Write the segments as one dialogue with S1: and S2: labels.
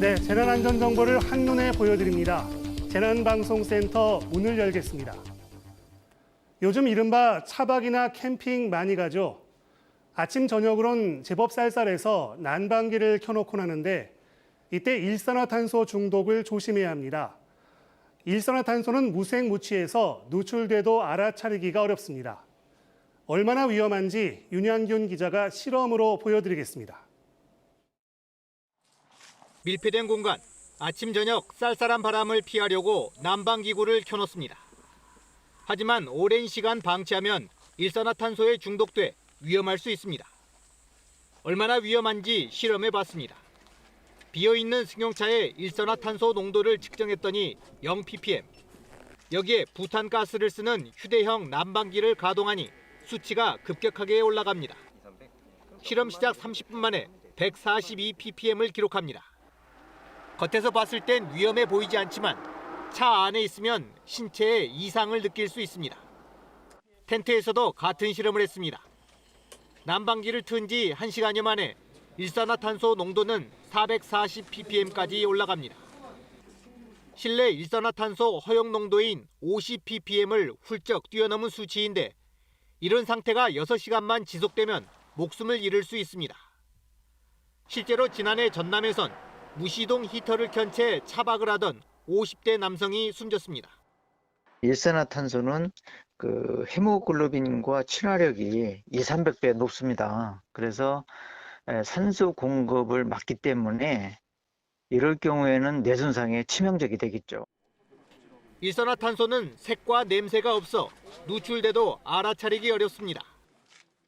S1: 네, 재난 안전 정보를 한눈에 보여드립니다. 재난방송센터 문을 열겠습니다. 요즘 이른바 차박이나 캠핑 많이 가죠. 아침 저녁으론 제법 쌀쌀해서 난방기를 켜놓곤 하는데 이때 일산화탄소 중독을 조심해야 합니다. 일산화탄소는 무색무취해서 누출돼도 알아차리기가 어렵습니다. 얼마나 위험한지 윤양균 기자가 실험으로 보여드리겠습니다.
S2: 밀폐된 공간, 아침 저녁 쌀쌀한 바람을 피하려고 난방기구를 켜놓습니다. 하지만 오랜 시간 방치하면 일산화탄소에 중독돼 위험할 수 있습니다. 얼마나 위험한지 실험해 봤습니다. 비어 있는 승용차의 일산화탄소 농도를 측정했더니 0 ppm. 여기에 부탄가스를 쓰는 휴대형 난방기를 가동하니 수치가 급격하게 올라갑니다. 실험 시작 30분 만에 142 ppm을 기록합니다. 겉에서 봤을 땐 위험해 보이지 않지만 차 안에 있으면 신체에 이상을 느낄 수 있습니다. 텐트에서도 같은 실험을 했습니다. 난방기를 튼 지 1시간여 만에 일산화탄소 농도는 440 ppm까지 올라갑니다. 실내 일산화탄소 허용 농도인 50 ppm을 훌쩍 뛰어넘은 수치인데 이런 상태가 6시간만 지속되면 목숨을 잃을 수 있습니다. 실제로 지난해 전남에선 무시동 히터를 켠 채 차박을 하던 50대 남성이 숨졌습니다.
S3: 일산화탄소는 그 헤모글로빈과 친화력이 2, 300배 높습니다. 그래서 에, 산소 공급을 막기 때문에 이럴 경우에는 뇌손상에 치명적이 되겠죠.
S2: 일산화탄소는 색과 냄새가 없어 누출돼도 알아차리기 어렵습니다.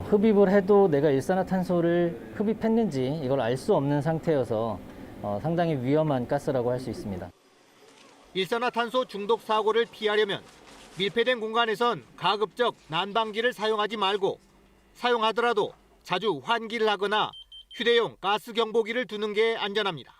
S4: 흡입을 해도 내가 일산화탄소를 흡입했는지 이걸 알 수 없는 상태여서 어, 상당히 위험한 가스라고 할 수 있습니다.
S2: 일산화탄소 중독 사고를 피하려면 밀폐된 공간에선 가급적 난방기를 사용하지 말고 사용하더라도 자주 환기를 하거나 휴대용 가스 경보기를 두는 게 안전합니다.